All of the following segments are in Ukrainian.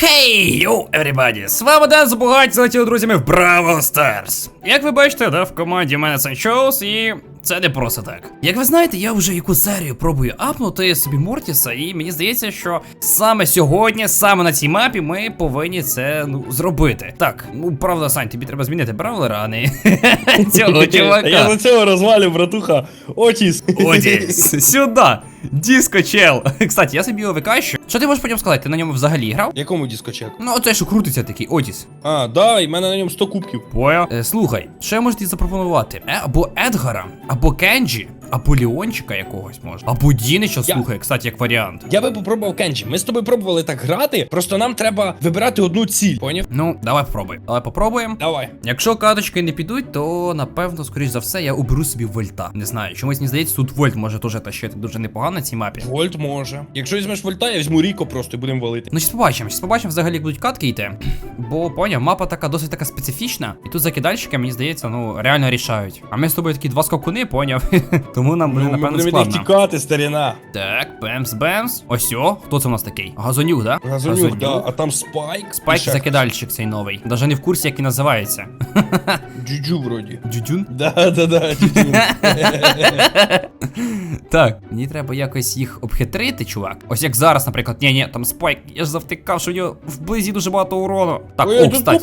Хей, йоу, everybody! З вами Ден Забугать, залетіли друзями в Браво Старс. Як ви бачите, да, в команді мене Санчоус, і це не просто так. Як ви знаєте, я вже яку серію пробую апнути собі Мортіса, і мені здається, що саме сьогодні, саме на цій мапі, ми повинні це ну зробити. Так, ну правда, Сань, тобі треба змінити бравлера, а не цього чувака. Я за цього розвалю, братуха. Отіс. Одіс, сюди. Диско чел. Кстати, я собі його викащу. Що ти можеш потім сказати? Ти на ньому взагалі грав? Якому дискочек? Ну, оце що крутиться такий, Одіс. А, да, і в мене на ньому 100 кубків. Поя. Е, слухай, що я можу тобі запропонувати? Е, або Едгара, або Кенджі, або Ліончика якогось може. Або Дінича, Я- слухай, кстати, як варіант. Я би попробував Кенджі. Ми з тобою пробували так грати, просто нам треба вибирати одну ціль. Поняв? Ну, давай попробуємо. Давай попробуємо. Давай. Якщо каточки не підуть, то напевно, скоріш за все, я оберу собі вольта. Не знаю, чомусь мені здається, тут вольт може теж тащити дуже непогано на цій мапі. Вольт може. Якщо візьмеш вольта, я візьму Ріко просто і будемо валити. Ну, щас побачимо, щас побачимо взагалі, як будуть катки йти. Бо поняв, мапа така досить така специфічна, і тут закидальщики, мені здається, ну реально рішають. А ми з тобою такі два скакуни, поняв. Тому нам буде, Ну, ми напевно, будемо від них складно. тікати, старіна. Так, бемс, бемс. Ось о, хто це у нас такий? Газонюк, да? Газонюк, да, а там спайк. Спайк ще закидальщик цей новий. Даже не в курсі, як він називається. Джуджу вроді. Джуджун? Да, да, да, джуджу. Так, мені треба якось їх обхитрити, чувак. Ось як зараз, наприклад. Ні, ні, там спайк. Я ж завтикав, що у нього вблизі дуже багато урону. Так, Ой, о, тут кстати.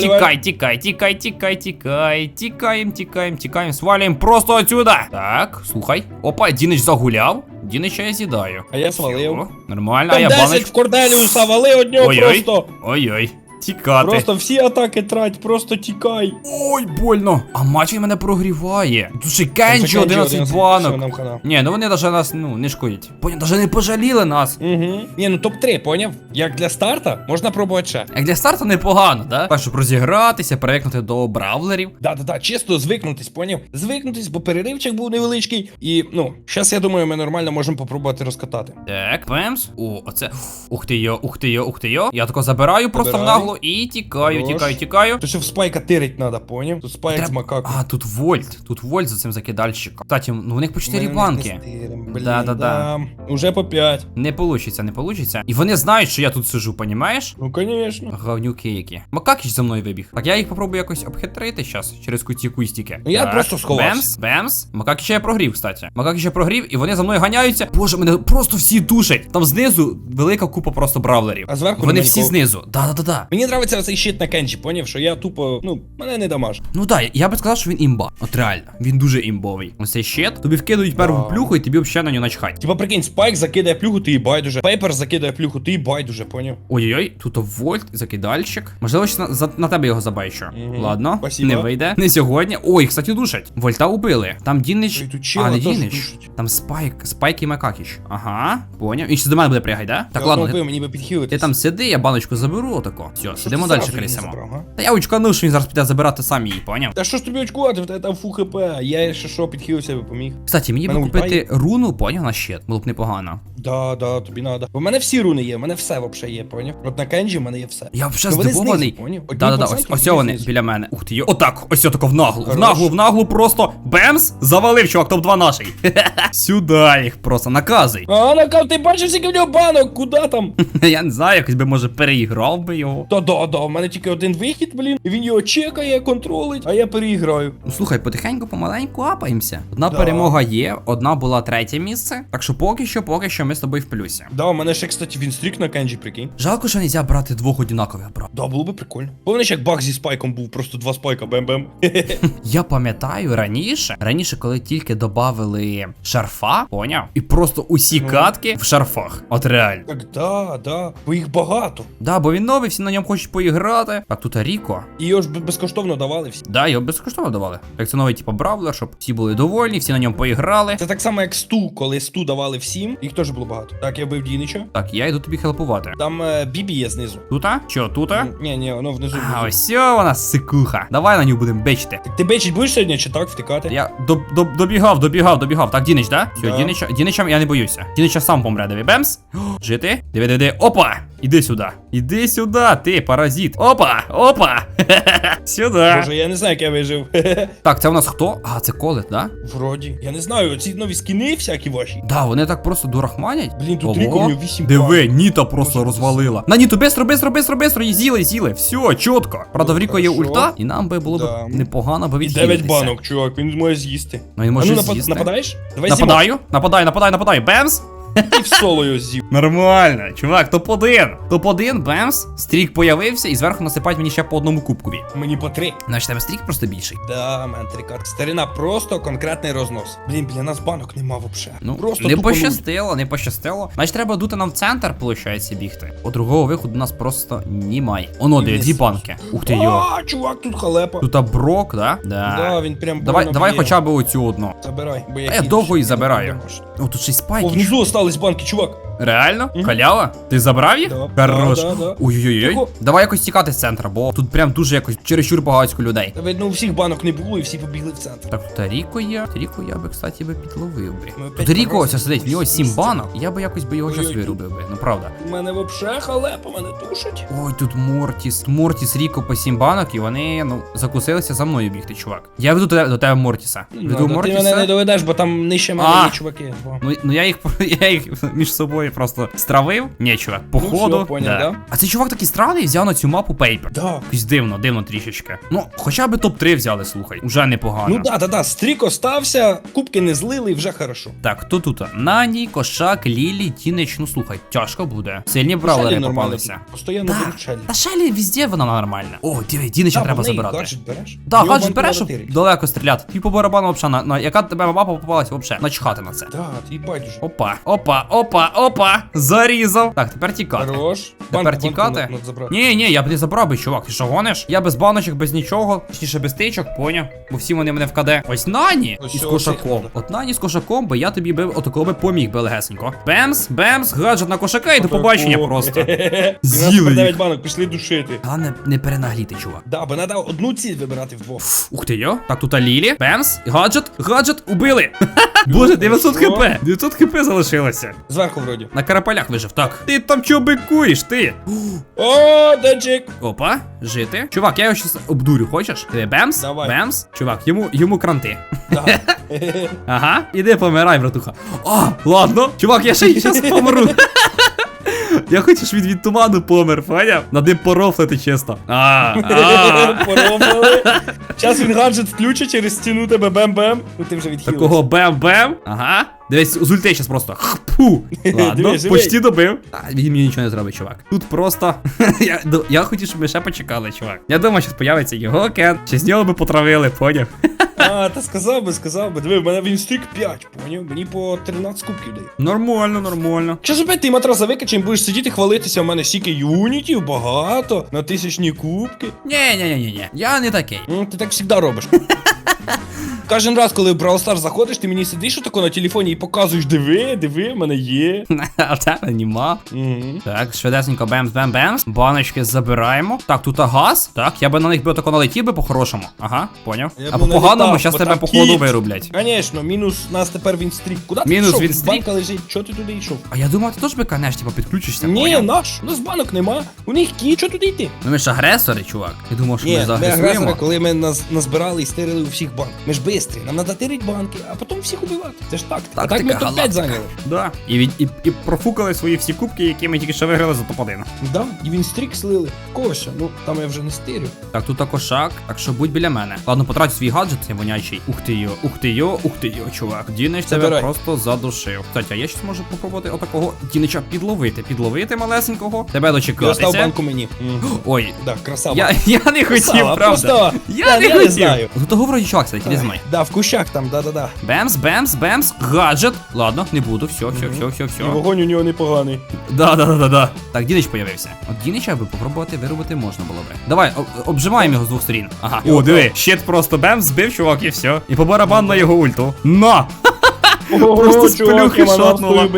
Тікай, тікай, тікай, тікай, тікай. Тікаєм, тікаєм, тікаєм, свалюємо просто отсюда. Так, слухай. Опа, Дінич загуляв. Дінича я з'їдаю. А я свалив. О, Нормально, а я 10 в баночку. Корделіуса вали од нього Ой-ой. просто. Ой-ой. Тікати. Просто всі атаки трать, просто тікай. Ой, больно. А матч він мене прогріває. Тут ще Кенджі Кенджі 11 банок. Ні, ну вони даже нас ну, не шкодять. Поняв, даже не пожаліли нас. Угу. Ні, ну топ-3, поняв? Як для старта, можна пробувати ще. Як для старту непогано, да? Так, щоб розігратися, перекнути до бравлерів. Да-да-да, чисто звикнутись, поняв? Звикнутись, бо переривчик був невеличкий. І, ну, зараз я думаю, ми нормально можемо попробувати розкатати. Так, пемс. О, оце. Ух ти йо, ух ти йо, ух ти йо. Я тако забираю просто в Забирай. І тікаю, Хорош. тікаю, тікаю. То що в спайка тирить треба, поняв? Тут спайк з макаку. А, тут вольт. Тут вольт за цим закидальщиком. Кстати, ну у них по 4 банки. Да-да-да. Уже по 5. Не получиться, не получиться. І вони знають, що я тут сижу, понімаєш? Ну, конечно. Говнюки які. Макакіч за мною вибіг. Так я їх попробую якось обхитрити зараз через куті кустики. Ну, я так, просто сховався. Бемс, бемс. Макакіч я прогрів, кстати. Макакіч я прогрів, і вони за мною ганяються. Боже, мене просто всі душать. Там знизу велика купа просто бравлерів. А зверху Вони всі нікого. знизу. Да-да-да-да. Мені нравиться цей щит на кенчі, поняв, що я тупо, ну, мене не дамаж. Ну так, я би сказав, що він імба. От реально, він дуже імбовий. Ось цей щит, тобі вкидують перву Да. плюху, і тобі взагалі на нього начхать. Типа, прикинь, спайк закидає плюху, ти і байдуже. Пейпер закидає плюху, ти і байдуже, поняв? Ой-ой-ой, тут вольт, закидальщик. Можливо, ще на, за, на тебе його забайчу. Мгм. Ладно, Спасибо. не вийде. Не сьогодні. Ой, кстати, душать. Вольта убили. Там Дінич. Ой, тут А, не теж Дінич. душать. Там Спайк, Спайк і Макакіч. Ага, поняв. Він ще до мене буде пригай, да? Так, Я ладно. Ти, мені би підхилитись. ти там сиди, я баночку заберу отако. Все, Що сидимо далі крисимо. Та я очканув, що він зараз піде забирати сам її, поняв? Та що ж тобі очкувати, в тебе там фу хп, я ще що підхилився би поміг. Кстати, мені Мене купити руну, поняв на щит. Було б непогано. Да, да, тобі надо. Бо в мене всі руни є, в мене все вообще є, поняв? От на кенджі в мене є все. Я взагалі здивований. поняв? Одні Да-да-да, ось, вони знизу. біля мене. Ух ти йо. Отак, ось тако в наглу. В наглу, в наглу просто. Бемс! Завалив, чувак, топ-2 наший. Сюди їх просто наказуй. А, накав, ти бачив, скільки в нього банок, куди там? Я не знаю, якось би може переіграв би його. Та да, да, в мене тільки один вихід, блін, він його чекає, контролить, а я переіграю. Ну слухай, потихеньку, помаленьку апаємося. Одна Да. перемога є, одна була третє місце. Так що поки що, поки що ми з тобою в плюсі. Да, у мене ще, кстати, він стрік на кенджі, прикинь. Жалко, що не можна брати двох одинакових брат. Да, було би прикольно. Помниш, як баг зі спайком був, просто два спайка, бем-бем. Я пам'ятаю раніше, раніше, коли тільки додавали шарфа, поняв? І просто усі Ну. катки в шарфах. От реально. Так, да, да, бо їх багато. Да, бо він новий, всі на ньому хочуть поіграти. Так тут Ріко. І його ж безкоштовно давали всі. Да, його безкоштовно давали. Як це новий, типу, бравлер, щоб всі були довольні, всі на ньому поіграли. Це так само, як сту, коли сту давали всім, їх теж було багато. Так, я вбив Дінича. Так, я йду тобі хелпувати. Там е, Бібі є знизу. Тута? Що, тута? Ні, ні, воно внизу. А внизу. ось вона сикуха. Давай на нього будемо бечити. Так ти бечить будеш сьогодні чи так втикати? Я до, до, добігав, добігав, добігав. Так, Дінич, да? Все, Да. Дінича, Діничам я не боюся. Дінича сам помре, диви, бемс. Жити. Диви, диви, диви. Опа! Іди сюди. Іди сюди, ти паразит. Опа! Опа! Сюди. Боже, я не знаю, як я вижив. Так, це у нас хто? А, це колет, да? Вроді. Я не знаю, ці нові скіни всякі ваші. Да, вони так просто дурахманять. Блін, тут Ого. Ріко, в нього 8 Диви, Ніта просто Боже, розвалила. На Ніту, бистро, бистро, бистро, бистро, і з'їли, з'їли. Все, чітко. Правда, в Ріко є Хорошо. ульта, і нам би було Да. б непогано би І відхилитися. 9 банок, чувак, він може з'їсти. Ну він А може ну напад- з'їсти. нападаєш? Давай Нападаю, нападаю, нападаю, нападаю. Бемс! І в соло його з'їв. Нормально, чувак, топ-1. Топ-1, бемс, стрік появився і зверху насипать мені ще по одному кубкові. Мені по три. Значить, тебе стрік просто більший. Да, мен трикат. Старина, просто конкретний рознос. Блін, біля нас банок нема вообще. Ну, просто не тупо пощастило, не пощастило. Значить, треба дути нам в центр, виходить, бігти. От другого виходу у нас просто немає. Оно, диви, дві банки. Ух ти йо. А, чувак, тут халепа. Тут брок, да? Да, Да. він прям Давай, давай хоча б оцю одну. Забирай, бо я А я довго і забираю. О, тут ще й О, спайки. внизу остались банки, чувак. Реально? Мгм. Халява? Ти забрав їх? Да, Хорош. да, да, да. Ой-ой-ой. Тихо. Давай якось тікати з центра, бо тут прям дуже якось чересчур багатько людей. Та видно, у всіх банок не було і всі побігли в центр. Так, тут Ріко є. Ріко я би, кстати, би підловив би. Ми Тут опять Ріко ось сидить, в нього всі 7 місця. банок. Я би якось би його Ой-ой-ой. вирубив би. Ну правда. У мене вообще халепа, мене душать. Ой, тут Мортіс. Мортіс, Ріко по 7 банок, і вони, ну, закусилися за мною бігти, чувак. Я веду до, до тебе Мортіса. Веду Ну, ти мене не Мортіса. доведеш, бо там нижче мене А. є чуваки. Бо. Ну, ну я їх я їх між собою просто стравив. Ні, чувак, походу. Ну, поняв, да? А цей чувак такий странний взяв на цю мапу Paper. Да. Якось дивно, дивно трішечки. Ну, хоча б топ-3 взяли, слухай. Уже непогано. Ну да, да, да, стрік остався, кубки не злили і вже хорошо. Так, хто тут? Нані, Кошак, Лілі, Тінич. Ну слухай, тяжко буде. Сильні бравлери Шелі нормально. попалися. Постоянно Да. беруть шелі. Та Шелі везде вона нормальна. О, диви, Дінича Да, треба забирати. гаджет береш. Да, його гаджет береш, щоб далеко стріляти. Ти по барабану взагалі, на, на яка тебе мапа попалась, взагалі, начхати на це. Да, ти байдуже. Опа, опа, опа, опа, зарізав. Так, тепер тікати. Хорош. Тепер тікати? Ні, ні, я б не забрав би, чувак. Ти що гониш? Я без баночок, без нічого, точніше без тичок, поняв. Бо всі вони мене в КД. Ось Нані Ось із кошаком. От Нані з кошаком би я тобі би отакого би поміг би легесенько. Бемс, бемс, гаджет на кошака і до побачення просто. З'їли їх. банок, пішли душити. Та не, не перенагліти, чувак. Да, бо треба одну ціль вибирати вдвох. Ух ти йо. Так, тут Лілі, Бемс, гаджет, гаджет, убили. Боже, 900 хп. 900 хп залишилося. Зверху вроді. На карапалях вижив. Так. Ти там чого бикуєш, ти? О, денчик. Опа, жити. Чувак, я його щас обдурю, хочеш? Ти Бемс? Давай. Бемс? Чувак, йому, йому кранти. Да. Ага, іди помирай, братуха. А, ладно. Чувак, я ще щас помру. Я хочу, щоб він від туману помер, поняв? Над ним порофлити чисто. А, а. Поробили. Зараз він гаджет включить через стіну тебе бем-бем. Ну ти вже відхилився. Такого бем-бем. Ага. Дивись, з ульти щас просто. Хпу. Ладно, почти добив. А, він мені нічого не зробить, чувак. Тут просто. я, я хотів, щоб ми ще почекали, чувак. Я думаю, що появиться його кен. Ще з нього би потравили, поняв? А, та сказав би, сказав би. Диви, в мене він стрік 5, поняв? Мені по 13 кубків дає. Нормально, нормально. Щас опять ти матраса викачем, будеш сидіти хвалитися, в мене стільки юнітів, багато, на тисячні кубки. Ні, ні, ні, ні, ні. Я не такий. Ну, ти так завжди робиш. Кожен раз, коли в Brawl Stars заходиш, ти мені сидиш отако на телефоні і показуєш, диви, диви, в мене є. А в тебе нема. Так, швидесенько бемс бем бемс Баночки забираємо. Так, тут газ. Так, я би на них би тако налетів би по-хорошому. Ага, поняв. Я а б по поганому налетав, щас бо тебе там походу кіт. вирублять. Конечно, мінус нас тепер він стрік. Куди ти Мінус пішов? він стрік? Банка лежить, чого ти туди йшов? А я думав, ти теж би канеш, типа, підключишся. Ні, поняв? наш, у нас банок нема. У них кіт, що туди йти? Ну ми ж агресори, чувак. Я думав, що Ні, ми ми агресори, коли ми нас назбирали і стирили у всіх банк. Ми ж бистрі, нам треба тирити банки, а потім всіх убивати. Це ж так. А так ми топ-5 зайняли. Да. І, від, і, і профукали свої всі кубки, які ми тільки що виграли за топ-1. Да, і він стрік слили. Кося, ну там я вже не стирю. Так, тут також шаг, так що будь біля мене. Ладно, потрать свій гаджет, цей вонячий. Ух ти йо, ух ти йо, ух ти йо, чувак. Дінич тебе просто задушив. Кстати, а я щось можу попробувати отакого Дінича підловити. Підловити малесенького. Тебе Я остав дочекатися. банку мені. Ой. Да, красава. Я, я не хотів, Красава, правда. просто- Я Да, не я не хотів. знаю. Ну того вроді чувак, кстати, зі мною. Да, в кущах там, да-да-да. Бемс, бемс, бемс, гаджет. Ладно, не буду, все, все, все, все, І все. вогонь у нього непоганий. Да, да, да, да, да. Так, Дінич появився. От Дінича би попробувати виробити можна було би. Давай, об- обжимаємо його з двох сторін. Ага. О, диви, щит просто бемс, збив, чувак, і все. І по барабан на його ульту. На! Просто з плюхи шотнула.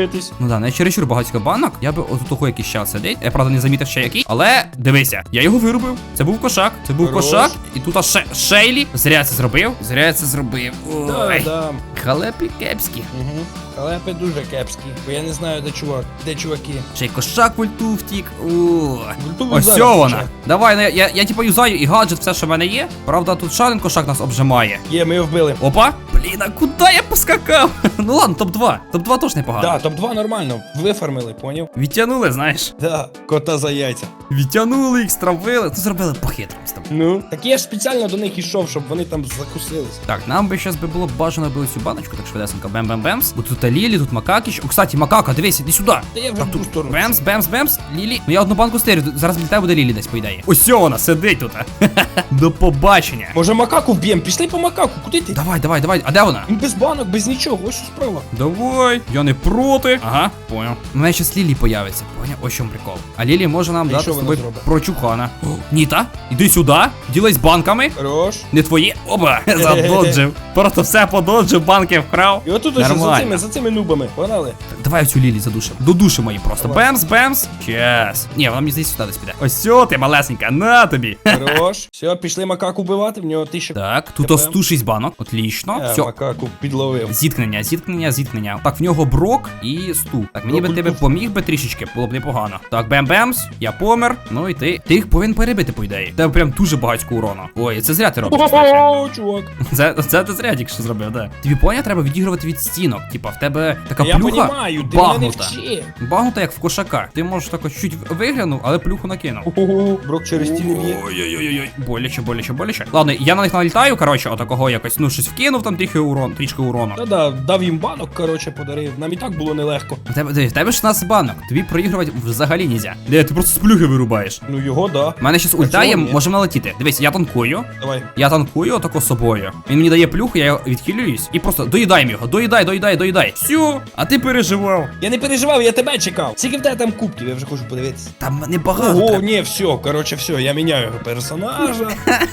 Ну да, не чересчур багатько банок. Я би от того якийсь час сидить. Я правда не замітив ще який. Але дивися, я його виробив. Це був кошак. Це був Хорош. кошак. І тут аж Шейлі. Зря це зробив. Зря це зробив. Да, да. Халепі кепські. Угу. Халепи дуже кепські, бо я не знаю, де чувак, де чуваки. Ще й кошак в ульту втік. О. Вульту Ось зараз вона. Давай, ну, я, я, я типу юзаю і гаджет, все, що в мене є. Правда, тут шален кошак нас обжимає. Є, ми його вбили. Опа! Блін, а куди я поскакав? ну ладно, топ-2. Топ-2 теж непогано. Да, топ-2 нормально, вифармили, поняв? Відтягнули, знаєш. Да, кота за яйця. Відтягнули їх, стравили. Ну зробили по-хитрому з тобою. Ну, так я ж спеціально до них ішов, щоб вони там закусились. Так, нам би зараз би було бажано би цю баночку, так швидесенько, бем-бем-бемс. Бо тут Лілі, тут Макакіч. О, кстати, Макака, дивись, іди сюди. Та я вже в ту сторону. бемс, бемс, бемс, Лілі. Ну я одну банку стирю, тут зараз тебе буде Лілі десь, по ідеї. Ось вона сидить тут. До побачення. Може макаку вб'єм? Пішли по макаку, куди ти? Давай, давай, давай. А де вона? Без банок, без нічого, ось справа. Давай, я не проти. Ага, понял. У мене щас Лілі появиться. Поняв? Ось чому прикол. А Лілі може нам дати з тобою прочухана. Ніта, іди сюди, ділись банками. Хорош. Не твої. Оба, задоджив. Просто все пододжив, банки вкрав. І отут ось за цими, за цими нубами. Погнали. Давай цю Лілі задушимо. Додушимо її просто. Давай. Бемс, бемс. Чес. Ні, вона мені здається сюди десь піде. Ось сьо, ти малесенька, на тобі. Хорош. Все, пішли макаку вбивати, в нього тисяча. Так, тут ось 106 банок. Отлично. Е, Все. Макаку підловив. Зіткнення, зіткнення, зіткнення. Так, в нього брок і сту. Так, мені би тебе поміг би трішечки, було б непогано. Так, бем-бемс, я помер. Ну і ти. Ти їх повинен перебити, по ідеї. Тебе прям дуже багатько урону. Ой, це зря ти робиш. кстати. О, чувак. Це, це ти зря тільки що зробив, да. Тобі поня треба відігрувати від стінок. Типа, в тебе така Я плюха понімаю, ти багнута. вчи. Багнута, як в кошака. Ти можеш так чуть виглянув, але плюху накинув. Ого, Брок через стіни б'є. Ой-ой-ой, боляче, боляче, боляче. Ладно, я на них налітаю, коротше, отакого якось, ну, щось вкинув там трішки урон, трішки урону. Та-да, дав їм банок, коротше, подарив. Нам і так було нелегко. В тебе, диви, в тебе 16 банок, тобі проігрувати взагалі нельзя. Де, ти просто з плюхи вирубаєш. Ну його, да. У мене щас ульта є, можемо налетіти. Дивись, я танкую. Давай. Я танкую отако собою. Він мені дає плюху, я його відхилююсь і просто доїдаємо його. Доїдай, доїдай, доїдай. Все, а ти переживав. Я не переживав, я тебе чекав. Скільки в тебе там кубків, я вже хочу подивитися. Там небагато. Ого, треба. ні, все, коротше, все, я міняю його персонажа.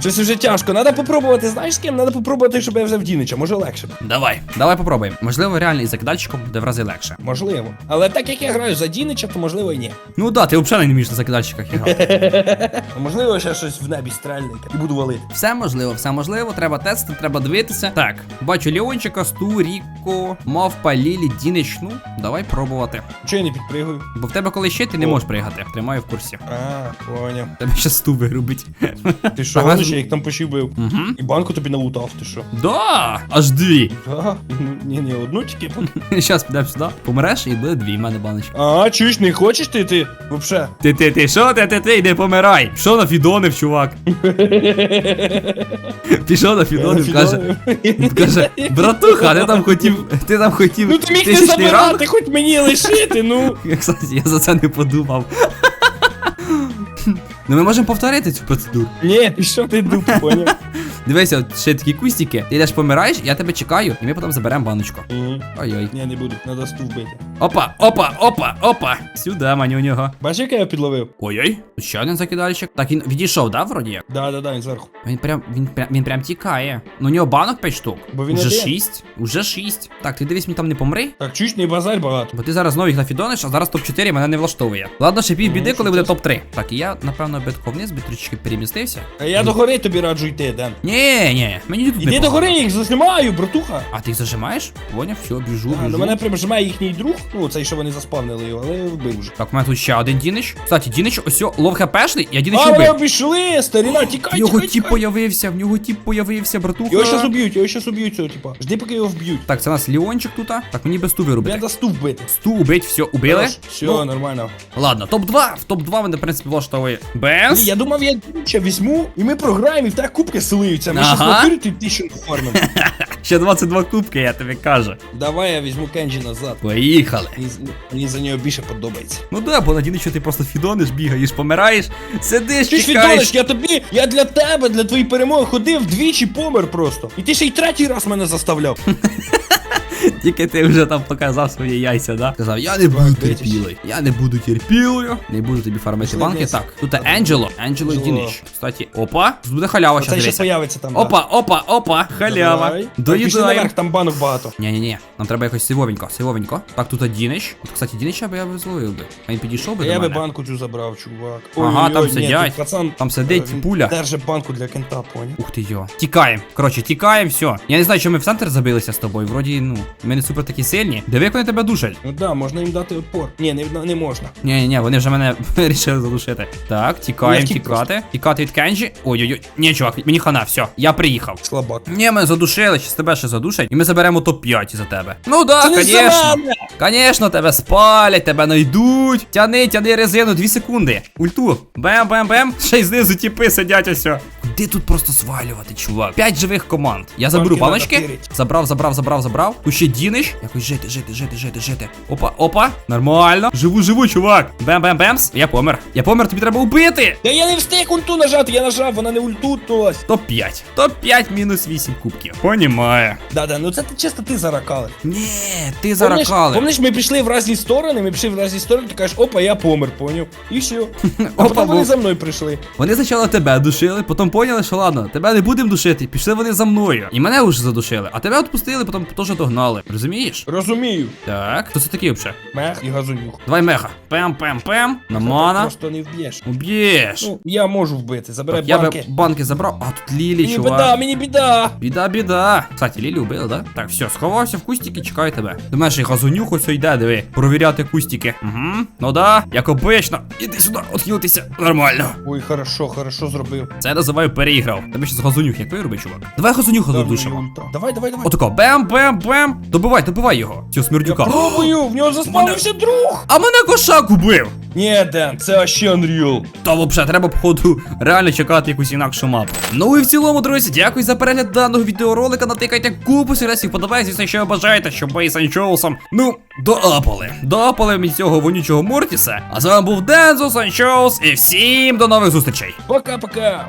Щось вже тяжко. Надо попробувати, знаєш з ким? Надо попробувати, щоб я вже в Дінича, може легше. Давай, давай попробуємо. Можливо, реально із закидальчиком буде в рази легше. Можливо. Але так як я граю за Дінича, то можливо і ні. Ну да, ти взагалі не вмієш на закидальчиках грати. Можливо, ще щось в небі стрельне і буду валити. Все можливо, все можливо, треба тестити, треба дивитися. Так, бачу Леончика, Сту, Ріко, Мавпа, Лілі, Дінич. Ну, давай пробувати. Чого я не підпригую? Бо в тебе коли ще ти не О. можеш пригати. Тримаю в курсі. А, поняв. Тебе ще сту вирубить. Ти що, Ага. я їх там пощибив. Угу. І банку тобі налутав, ти що? Да, аж дві. Ага, ну, ні, ні, одну тільки. Щас підемо сюди, помреш і буде дві в мене баночки. А, чуєш, не хочеш ти, ти? Вообще. Ти ти ти, що ти ти ти, йди помирай. Що на фідонив, чувак? Пішов на фідонив, каже. Каже, братуха, ти там хотів, ти там хотів Ну ти міг не тисячний ранг? забирати, хоч мені лишити, ну. Я, кстати, я за це не подумав. Ну ми можемо повторити цю процедуру. Ні, що ти дуп, поняв? Дивися, от ще такі кустики. Ти йдеш помираєш, я тебе чекаю, і ми потім заберемо баночку. Ой-ой. Ні, не буду, надо стул бити. Опа, опа, опа, опа. Сюди, манюнього. Бачиш, як я його підловив? Ой-ой. Ще один закидальщик. Так, він відійшов, да, вроді? Да, да, да, він зверху. Він прям, він прям, він прям тікає. Ну у нього банок 5 штук. Бо він Уже один. 6. Уже 6. Так, ти дивись, мені там не помри. Так, чуєш, не базарь багато. Бо ти зараз знову їх нафідониш, а зараз топ-4 мене не влаштовує. Ладно, ще пів біди, Ну, коли буде топ-3. Так, і я, напевно, битко вниз, би трішки перемістився. А я до гори тобі раджу йти, Ден. Ні, ні, мені тут Іди не до гори, я їх зажимаю, братуха. А ти їх зажимаєш? Поняв, все, біжу, А, біжу. до мене прижимає їхній друг, ну цей, що вони заспавнили його, але вбив вже. Так, у мене тут ще один Дінич. Кстати, Дінич, ось лов хпшний, я Дінич А, вони убив. обійшли, старіна, В тікай, нього тікай, тіп тікай. появився, в нього тіп появився, братуха. Його щас уб'ють, його щас уб'ють цього, типа. Жди, поки його вб'ють. Так, це у нас Леончик тут. Так, мені без ту Я вирубити. до сту вбити. Сту убить, все, убили. Все, Ну, нормально. Ладно, топ-2. В топ-2 мене, в принципі, влаштовує Бенс. Ні, я думав, я ще візьму, і ми програємо, і в тебе кубки силуються. Ми Ага. щас натурі тисячу оформимо. Ще 22 кубки, я тобі кажу. Давай я візьму Кенджі назад. Поїхали. Мені, мені за нього більше подобається. Ну да, бо надійно, що ти просто фідониш, бігаєш, помираєш, сидиш, Ти чекаєш. фідониш, я тобі, я для тебе, для твоєї перемоги ходив двічі помер просто. І ти ще й третій раз мене заставляв. Тільки ти вже там показав свої яйця, да? Сказав, я не буду терпілий. Я не буду терпілою. Не буду тобі фармити банки. Так, тут Енджело. Енджело Анджело. Дінич. Кстати, опа. Тут буде халява Це ще появиться там. Опа, опа, опа, халява. Пішли Доїдаємо. наверх, там банок багато. Ні-ні-ні, нам треба якось сивовенько, сивовенько. Так, тут Дінич. От, кстати, Дінича би я би зловив би. А він підійшов би Я би мене. банку цю забрав, чувак. Ага, там ні, сидять. тут пацан, Там сидить е, він пуля. Держи банку для кента, поняв? Ух ти йо. Тікаємо. Коротше, тікаємо, все. Я не знаю, що ми в центр забилися з тобою. Вроді, ну, ми не супер такі сильні. Диви, як вони тебе душать. Ну да, можна їм дати опор. Ні, не, не можна. Ні, ні, ні, вони вже мене вирішили задушити. Так, тікаємо, втік тікати. Тікати від Кенджі. Ой-ой-ой. Ні, чувак, мені хана, все, я приїхав. Слабак. Ні, ми задушили, щас тебе ще задушать, і ми заберемо топ-5 за тебе. Ну да, не за конечно. мене! Конечно, тебе спалять, тебе найдуть. Тяни, тяни резину, 2 секунди. Ульту. Бем-бем-бем. Ще й знизу тіпи сидять ось. Куди тут просто свалювати, чувак? П'ять живих команд. Я заберу Банки надо баночки. тирить. Забрав, забрав, забрав, забрав. Тут ще діниш. Якось жити, жити, жити, жити, жити. Опа, опа. Нормально. Живу, живу, чувак. Бем-бем-бемс. Я помер. Я помер, тобі треба убити. Та я не встиг ульту нажати, я нажав, вона не ультутнулась. Топ-5. Топ-5 мінус 8 кубків. Понімаю. Да-да, ну це ти чисто ти заракали. Ні, ти заракали. Помниш, ми прийшли в різні сторони, ми прийшли в різні сторони, ти кажеш, опа, я помер, поняв. І все. А Опа, потім вони за мною прийшли. Вони спочатку тебе душили, потім поняли, що ладно, тебе не будемо душити, пішли вони за мною. І мене вже задушили, а тебе відпустили, потім теж догнали. Розумієш? Розумію. Так, хто це такий взагалі? Мех і газунюх. Давай меха. Пем-пем-пем. На мана. Просто не вб'єш. Уб'єш. Ну, я можу вбити, забирай Так, я би банки. банки забрав, а тут Лілі, Мені чувак. біда, мені біда. Біда, біда. Кстати, Лілі убили, да? Так, все, сховався в кустики, чекаю тебе. До мене ще й газонюх ось йде, диви. Провіряти кустики. Угу. Ну да, як обично. Іди сюди, отхилитися. Нормально. Ой, хорошо, хорошо зробив. Це я називаю переіграв. Тебе ще з газонюх, як вироби, чувак. Давай газонюха Давай, ульта. Давай, давай, давай. Отако, Добивай, добивай його. Цього Я смердюка. пробую, в нього заспавнився друг. А мене кошак убив. Ні, Ден, це ще Unreal. Та взагалі, треба, походу, реально чекати якусь інакшу мапу. Ну і в цілому, друзі, дякую за перегляд даного відеоролика. Натикайте купу сервісів, подобається, звісно, що ви бажаєте, щоб ви із Санчоусом, ну, доапали. Доапали мені цього вонючого Мортіса. А з вами був Дензо Санчоус, і всім до нових зустрічей. Пока-пока.